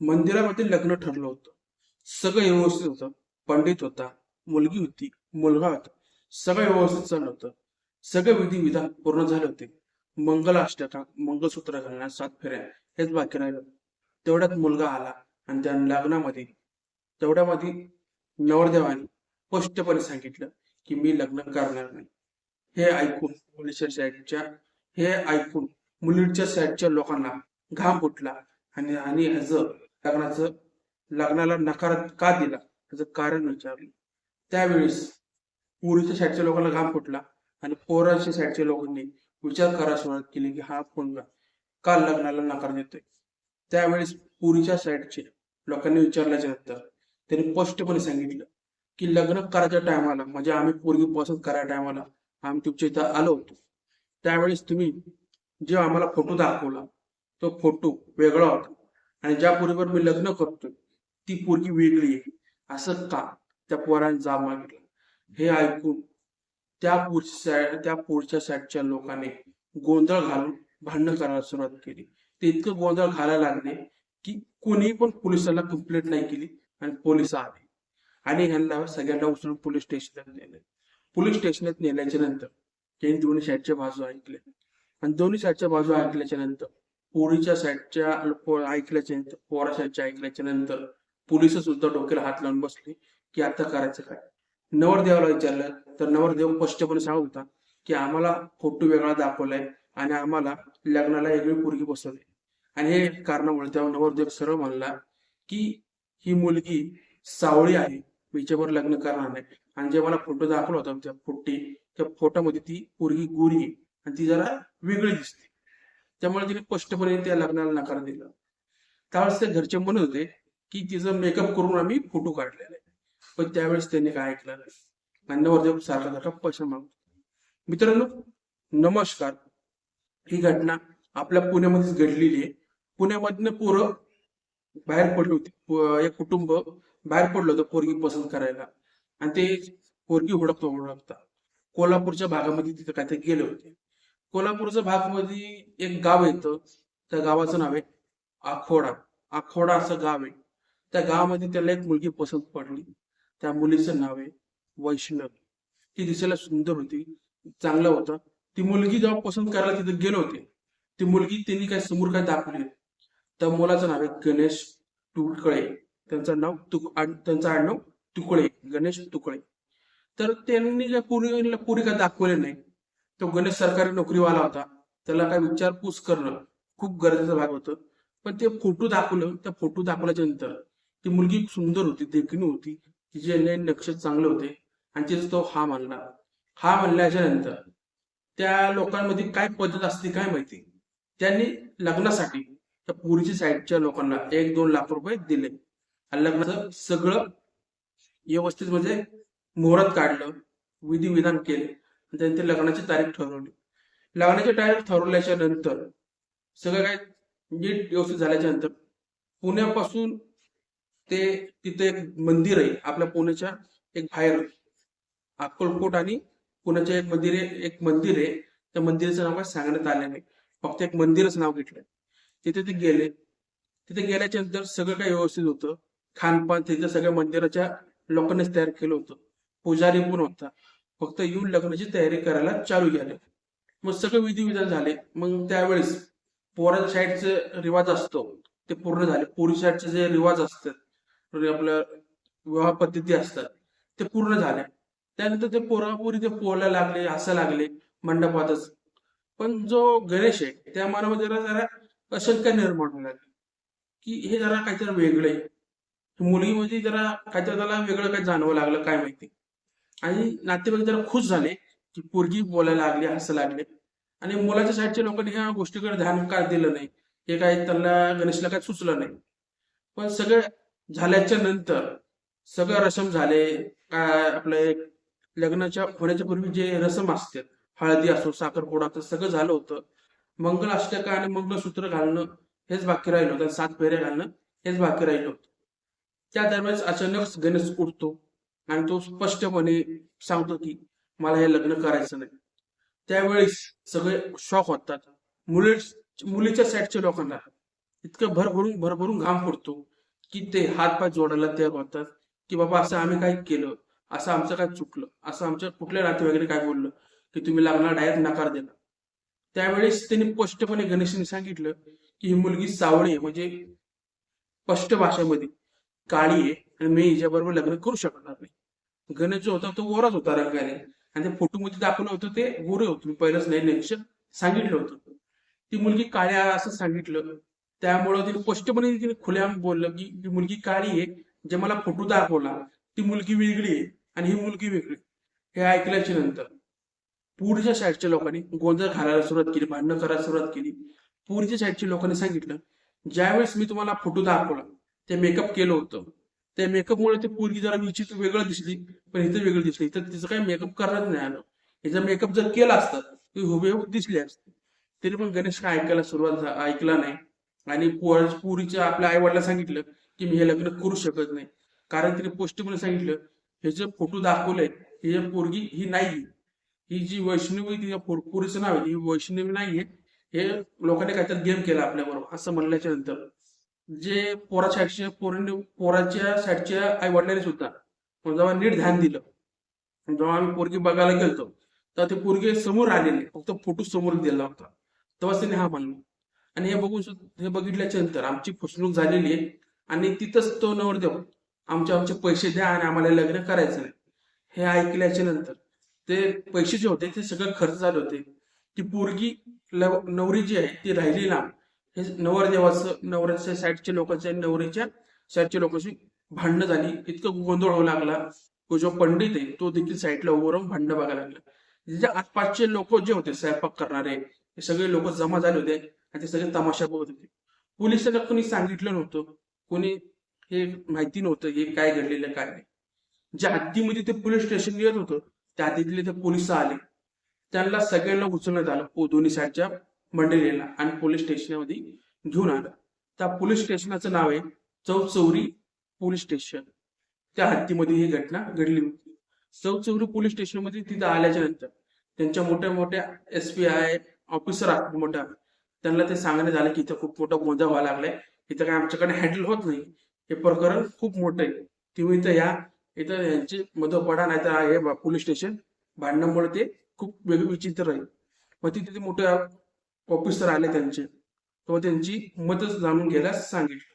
मंदिरामध्ये लग्न ठरलं होतं. सगळं व्यवस्थित होतं. पंडित होता मुलगी होती मुलगा होता. सगळं व्यवस्थित चाललं होतं. सगळे विधी विधान पूर्ण झाले होते. मंगल अष्टका मंगळसूत्र घालण्यास सात फेऱ्या हेच बाकी राहिलं. तेवढ्यात मुलगा आला आणि त्या लग्नामध्ये तेवढ्यामध्ये नवरदेवाने स्पष्टपणे सांगितलं की मी लग्न करणार नाही. हे ऐकून मुलीच्या साईडच्या हे ऐकून मुलीच्या साईडच्या लोकांना घाम फुटला आणि आणि ह्याचं लग्नाचं लग्नाला नकार का दिला? त्याचं कारण विचारलं. त्यावेळेस पुरीच्या साईडच्या लोकांना घाम फुटला आणि पोरांच्या साईडच्या लोकांनी विचार करायला सुरुवात केली की हा मुलगा का लग्नाला नकार देतोय? त्यावेळेस पुरीच्या साईडचे लोकांनी विचारल्याच्या नंतर त्यांनी स्पष्टपणे सांगितलं की लग्न करायच्या टायमाला म्हणजे आम्ही पोरगी पसंत करायच्या टायमाला आम्ही तुमच्या इथं आलो होतो. त्यावेळेस तुम्ही जेव्हा आम्हाला फोटो दाखवला तो फोटो वेगळा होता. आणि ज्या पोरीवर मी लग्न करतोय ती पोरगी वेगळी आहे. असं का? त्या पोराने जाब मागितला. हे ऐकून त्या पुढच्या त्या पुढच्या साईडच्या लोकांनी गोंधळ घालून भांडण करायला सुरुवात केली. ते इतकं गोंधळ घालायला लागले की कोणीही पण पोलिसाला कंप्लेंट नाही केली आणि पोलीस आले. आणि ह्यांना सगळ्यांना उचलून पोलीस स्टेशनात नेले. पोलीस स्टेशनात नेल्याच्या नंतर त्यांनी दोन्ही साईडच्या बाजू ऐकल्या. आणि दोन्ही साईडच्या बाजू ऐकल्याच्या नंतर पोरीच्या साईडच्या ऐकल्याच्या नंतर पोरा साईडच्या ऐकल्याच्या नंतर पोलीस सुद्धा डोक्याला हात लावून बसले की आता करायचं काय? नवरदेवाला विचारलं तर नवरदेव स्पष्टपणे सांगत होता की आम्हाला फोटो वेगळा दाखवलाय आणि आम्हाला लग्नाला वेगळी पोरगी बसवली. आणि हे कारणामुळे तेव्हा नवरदेव सरळ म्हणला की ही मुलगी सावळी आहे हिच्यावर लग्न करणार नाही. आणि जे मला फोटो दाखवला होता त्या फोटी त्या फोटोमध्ये ती पोरगी गोरी आहे आणि ती जरा वेगळी दिसते. त्यामुळे तिने स्पष्टपणे त्या लग्नाला नकार दिला. त्यावेळेस ते घरचे म्हणत होते की तिचं मेकअप करून आम्ही फोटो काढलेला. आहे पण त्यावेळेस त्यांनी काय ऐकलं नाही. म्हणजे सारखा सारखा पैसा मागतो. मित्रांनो नमस्कार. ही घटना आपल्या पुण्यामध्येच घडलेली आहे. पुण्यामधनं पोरं बाहेर पडली होती. एक कुटुंब बाहेर पडलं होतं पोरगी पसंत करायला. आणि ते पोरगी हुडकतो हुडकता कोल्हापूरच्या भागामध्ये तिथे काहीतरी गेले होते. कोल्हापूरच्या भागमध्ये एक गाव येतं त्या गावाचं नाव आहे आखोडा. आखोडा असं गाव आहे. त्या गावामध्ये त्याला एक मुलगी पसंत पडली. त्या मुलीचं नाव आहे वैष्णव. ती दिसायला सुंदर होती. चांगलं होतं. ती मुलगी जेव्हा पसंत करायला तिथे गेले होते ती मुलगी त्यांनी काय समोर काय दाखवली. त्या मुलाचं नाव आहे गणेश तुकळे त्यांचं नाव तुक त्यांचं आडनाव तुकळे गणेश तुकळे तर त्यांनी काय पुरी पुरी काय दाखवले नाही. तो गणेश सरकारी नोकरीवाला होता. त्याला काय विचारपूस करणं खूप गरजेचं भाग होतं. पण ते फोटो दाखवलं त्या फोटो दाखवल्याच्या नंतर ती मुलगी सुंदर होती देखणी होती. तिचे नयन नक्ष चांगले होते. आणि तिचा तो हा मानला हा म्हणल्याच्या नंतर त्या लोकांमध्ये काय पद्धत असते काय माहिती? त्यांनी लग्नासाठी त्या पुरीच्या साईडच्या लोकांना एक दोन लाख रुपये दिले. आणि लग्नाचं सगळं व्यवस्थित म्हणजे मुहूर्त काढलं विधी विधान केले. त्यांनी ते लग्नाची तारीख ठरवली. लग्नाची तारीख ठरवल्याच्या नंतर सगळं काय नीट व्यवस्थित झाल्याच्यानंतर पुण्यापासून ते तिथे एक मंदिर आहे आपल्या पुण्याच्या एक बाहेर अक्कलकोट आणि पुण्याचे एक मंदिर आहे एक मंदिर आहे. त्या मंदिराचं नाव काय सांगण्यात आलं नाही. फक्त एक मंदिरच नाव घेतलंय. तिथे ते गेले. तिथे गेल्याच्यानंतर सगळं काही व्यवस्थित होतं. खानपान तिथे सगळ्या मंदिराच्या लोकांनीच तयार केलं होतं. पुजारी पण होता. फक्त येऊन लग्नाची तयारी करायला चालू केले. मग सगळे विधिविधान झाले. मग त्यावेळेस पोराच्या साईडचे रिवाज असतो. ते पूर्ण झाले. पोरी साईडचे जे रिवाज असतात म्हणजे आपल्या विवाह पद्धती असतात ते पूर्ण झाल्या त्यानंतर ते पोरापोरी ते पोहायला लागले हसा लागले मंडपातच. पण जो गणेश आहे त्या मनामध्ये जरा जरा अशंका निर्माण होऊ लागली. की हे जरा काहीतरी वेगळं आहे. मुलीमध्ये जरा काहीतरी त्याला वेगळं काही जाणवं लागलं काय माहिती. आणि नातेवाईक जरा खुश झाले की पोरगी बोलायला लागली हसं लागले. आणि मुलाच्या साईडच्या लोकांनी ह्या गोष्टीकडे ध्यान का दिलं नाही? हे काय त्यांना गणेशला काय सुचलं नाही? पण सगळं झाल्याच्यानंतर सगळं रसम झाले. काय आपलं एक लग्नाच्या होण्याच्या पूर्वी जे रसम असते हळदी असो साखरपुडा तर सगळं झालं होतं. मंगल अष्टका आणि मंगळसूत्र घालणं हेच बाकी राहिलं होतं. सात फेऱ्या घालणं हेच बाकी राहिलं होतं. त्या दरम्यान अचानक गणेश उठतो. आणि तो स्पष्टपणे सांगतो की मला हे लग्न करायचं नाही. त्यावेळेस सगळे शॉक होतात. मुली मुलीच्या साईडच्या लोकांना इतकं भरभरून भरभरून घाम फुटतो की ते हात पाय जोडायला तयार होतात की बाबा असं आम्ही काय केलं असं आमचं काय चुकलं असं आमच्या कुठल्या नातेवाईकाने काय बोललं की तुम्ही लग्नाला डायरेक्ट नकार दिला. त्यावेळेस त्यांनी स्पष्टपणे गणेशने सांगितलं की ही मुलगी सावळी आहे म्हणजे स्पष्ट भाषेमध्ये काळी आहे आणि मी हिच्याबरोबर लग्न करू शकणार नाही. गणेश जो होता तो गोराच होता रंगाने. आणि त्या फोटो मध्ये दाखवलं होतं ते गोरे होते. मी पहिलंच नाही नेक्शन सांगितलं होतं. ती मुलगी काळ्या असं सांगितलं. त्यामुळं तिने स्पष्टपणे तिने खुल्याम बोललं की ही मुलगी काळी आहे. जे मला फोटो दाखवला ती मुलगी वेगळी आहे आणि ही मुलगी वेगळी हे ऐकल्याच्या नंतर पुढच्या साईडच्या लोकांनी गोंधळ घालायला सुरुवात केली भांडणं करायला सुरुवात केली. पुढच्या साईडच्या लोकांनी सांगितलं ज्यावेळेस मी तुम्हाला फोटो दाखवला ते मेकअप केलं होतं. त्या मेकअपमुळे ते पोरगी जरा विचित्र वेगळं दिसली पण इथं वेगळं दिसली. तर तिचं काही मेकअप करणार नाही आलं. हिचं मेकअप जर केला असतं ती हुबेहूब दिसली असते. तरी पण गणेश काय ऐकायला सुरुवात ऐकला नाही. आणि पुरीच्या आपल्या आई वडिला सांगितलं की मी हे लग्न करू शकत नाही. कारण तिने पोस्टमध्ये सांगितलं हे जे फोटो दाखवलंय ही पोरगी ही नाही ही जी वैष्णवी तिच्या पुरीचं नाव आहे ही वैष्णवी नाहीये. हे लोकांनी काहीतरी गेम केला आपल्याबरोबर असं म्हणल्याच्या नंतर. जे पोरा साईडच्या पोरांनी पोराच्या साईडच्या आई वडिलांनी सुद्धा जेव्हा नीट ध्यान दिलं जेव्हा आम्ही पोरगी बघायला गेलतो तेव्हा ते पोरगे समोर आलेले फक्त फोटो समोर दिला होता. तेव्हाच त्यांनी हा मानलो. आणि हे बघून हे बघितल्याच्या नंतर आमची फसवणूक झालेली आहे. आणि तिथंच तो नवरदेव आमचे आमचे पैसे द्या आणि आम्हाला लग्न करायचं नाही. हे ऐकल्याच्या नंतर ते पैसे जे होते ते सगळं खर्च झाले होते. ती पोरगी नवरी जी आहे ती राहिली लांब. हे नवरदेवाचं नवऱ्याच्या साईडच्या लोकांच्या आणि नवरीच्या साईडच्या लोकांशी भांडणं झाली. इतकं गोंधळ होऊ लागला. तो जो पंडित आहे तो देखील साईडला उभं राहून भांडणं बघायला लागला. जे आसपासचे लोक जे होते स्वयंपाक करणारे हे सगळे लोक जमा झाले होते आणि ते सगळे तमाशा बघत होते. पोलिसांना कोणी सांगितलं नव्हतं. कोणी हे माहिती नव्हतं हे काय घडलेलं काय नाही. ज्या हद्दीमध्ये ते पोलीस स्टेशन येत होतं त्या हद्दीतले ते पोलीस आले. त्यांना सगळ्यांना उचलण्यात आलं. दोन्ही साईडच्या मंडळीला आणि पोलीस स्टेशनमध्ये घेऊन आलं. त्या पोलीस स्टेशनाचं नाव आहे चौचौरी पोलीस स्टेशन. त्या हत्तीमध्ये ही घटना घडली होती. चौचौरी पोलीस स्टेशनमध्ये तिथं आल्याच्यानंतर त्यांच्या मोठ्या मोठ्या एस पी आय ऑफिसर आहेत मोठ्या. त्यांना ते सांगण्यात आलं की इथं खूप मोठा गोंधळ व्हायला लागलाय. इथं काय आमच्याकडे हँडल होत नाही. हे प्रकरण खूप मोठं आहे. तुम्ही इथं या. इथं यांची मधो पडा नाही तर हे पोलीस स्टेशन भांडणामुळे ते खूप वेगळं विचित्र राहील मग तिथे मोठ्या ऑफिसर आले त्यांचे. तेव्हा त्यांची मदत जाणून घ्यायला सांगितलं.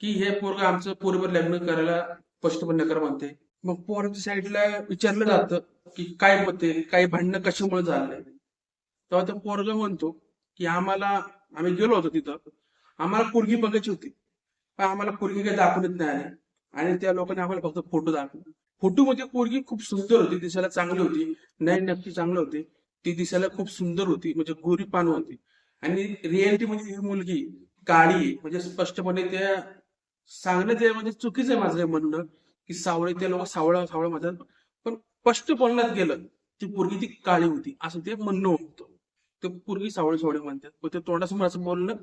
की हे पोरग आमचं पोरीवर लग्न करायला स्पष्टपणे नकार म्हणते मग पोराच्या साईडला विचारलं जातं की काय मते काय भांडणं कशामुळे झालंय तेव्हा तो पोरग म्हणतो की आम्हाला आम्ही गेलो होतो तिथं. आम्हाला पोरगी बघायची होती. पण आम्हाला पोरगी काही दाखवण्यात नाही आली. आणि त्या लोकांनी आम्हाला फक्त फोटो दाखवले. फोटो मध्ये पोरगी खूप सुंदर होती दिसायला चांगली होती. नाही नक्की चांगली होती. ती दिसायला खूप सुंदर होती. म्हणजे गोरी पान होती. आणि रियालिटी म्हणजे ही मुलगी काळी म्हणजे स्पष्टपणे ते सांगण्यात ते म्हणजे चुकीचं आहे माझं म्हणणं की सावळे ते लोक सावळा सावळा म्हणतात. पण स्पष्ट बोलण्यात गेलं ती पोरगी ती काळी होती असं ते म्हणणं होतं. ते पूर्वी सावळे सावळे म्हणतात. पण ते तोंडासमोर असं बोलणं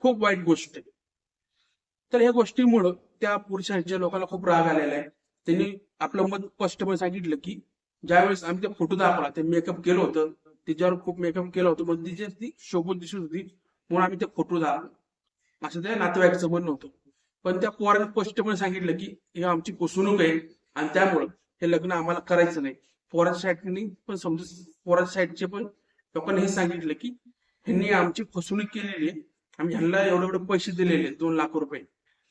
खूप वाईट गोष्ट आहे. तर या गोष्टीमुळं त्या पुरुषांच्या लोकांना खूप राग आलेला आहे. त्यांनी आपलं मत स्पष्टपणे सांगितलं की ज्यावेळेस आम्ही ते फोटो दाखवला ते मेकअप केलं होतं तिच्यावर खूप मेकअप केलं होतं मग तिची ती शोभून दिसत होती. म्हणून आम्ही ते फोटो झाला. असं त्या नातेवाईकाचं म्हणणं होतं. पण त्या पोराने स्पष्टपणे सांगितलं की हे आमची फसवणूक आहे आणि त्यामुळं हे लग्न आम्हाला करायचं नाही. पोराच्या साईडनी पण समजा पोराच्या साईडचे पण लोकांनी हे सांगितलं की ह्यांनी आमची फसवणूक केलेली आहे. आम्ही ह्यांना एवढे एवढे पैसे दिलेले दोन लाख रुपये.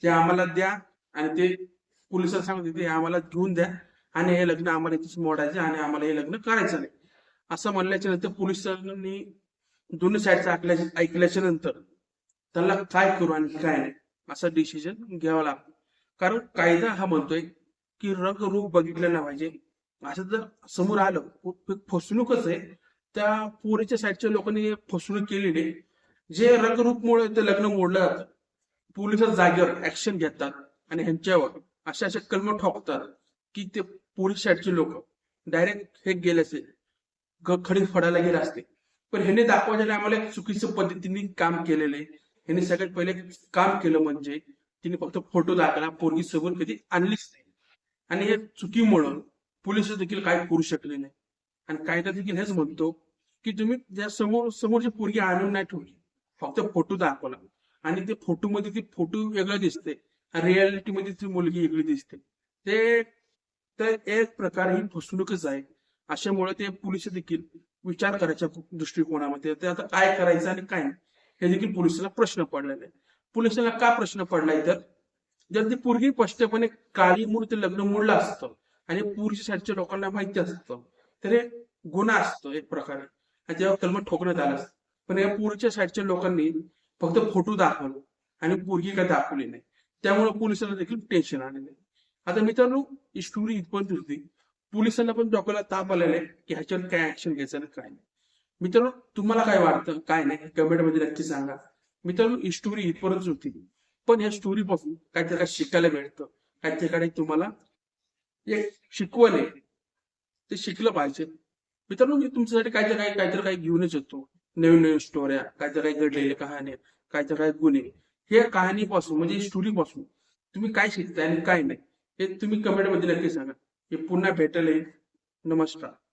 ते आम्हाला द्या आणि ते पोलिसांना सांगत होते, ते आम्हाला घेऊन द्या आणि हे लग्न आम्हाला इथेच मोडायचं आणि आम्हाला हे लग्न करायचं नाही. असं म्हणल्याच्या नंतर पोलिसांनी दोन्ही साईडचं ऐकल्या ऐकल्याच्या नंतर त्यांना काय करू आणि काय नाही असं डिसिजन घ्यावं लागतो. कारण कायदा हा म्हणतोय की रंग रूप बघितलं नाही पाहिजे. असं जर समोर आलं फसवणूकच आहे. त्या पोरीच्या साईडच्या लोकांनी फसवणूक केलेली नाही. जे रंगरूपमुळे ते लग्न मोडलं जातं पोलीस जागेवर ऍक्शन घेतात आणि ह्यांच्यावर अशा अशा कलम ठोकतात की ते पोलीस साईडचे लोक डायरेक्ट हे गेले असेल खडी फडायला गेले असते. पण ह्याने दाखवायला आम्हाला एक चुकीच्या पद्धतीने काम केलेलं. आहे ह्याने सगळ्यात पहिले काम केलं म्हणजे तिने फक्त फोटो दाखवला पोरगी सोबत कधी आणलीच नाही. आणि या चुकीमुळं पोलीस देखील काय करू शकले नाही. आणि कायदा देखील हेच म्हणतो की तुम्ही ज्या समोर समोरची पोरगी आणून नाही ठेवली फक्त फोटो दाखवला. आणि ते फोटो मध्ये ती फोटो वेगळा दिसते. रियालिटी मध्ये ती मुलगी वेगळी दिसते. ते तर एक प्रकारे ही फसवणूकच आहे. अशामुळे ते पोलीस देखील विचार करायच्या दृष्टिकोनामध्ये. ते आता काय करायचं आणि काय नाही हे देखील पोलिसाला प्रश्न पडलेले पोलिसाला पोलिसांना का प्रश्न पडलाय तर जर ती पूर्वी स्पष्टपणे काळी मूर्ती लग्न मोडलं असतं आणि पुरुष साईडच्या लोकांना माहिती असतं तर हे गुन्हा असतो एक प्रकारे. आणि जेव्हा कलम ठोकण्यात आलं असतं पण या पूर्वीच्या साईडच्या लोकांनी फक्त फोटो दाखवले आणि पोरगी काय दाखवली नाही. त्यामुळे पोलिसांना देखील टेन्शन आलेलं नाही आता मित्रांनो स्टोरी इथपर्यंत होती. पोलिसांना पण डोक्याला ताप आलेला आहे की ह्याच्यावर काय ऍक्शन घ्यायचं आणि काय नाही. मित्रांनो तुम्हाला काय वाटतं? काय नाही? कमेंटमध्ये नक्की सांगा. मित्रांनो ही स्टोरी इथपर्यंत होती. पण या स्टोरी पासून काहीतरी काय शिकायला मिळतं. काहीतरी काही तुम्हाला एक शिकवण आहे. ते शिकलं पाहिजे. मित्रांनो मी तुमच्यासाठी काहीतरी काही काहीतरी काही घेऊनच येतो. नवीन नवीन स्टोऱ्या काहीतरी काही घडलेल्या कहाण्या काहीतरी काही गुन्हे. हे कहाणीपासून म्हणजे स्टोरी पासून तुम्ही काय शिकताय आणि काय नाही हे तुम्ही कमेंटमध्ये नक्की सांगा. हे पुन्हा भेटले. नमस्कार.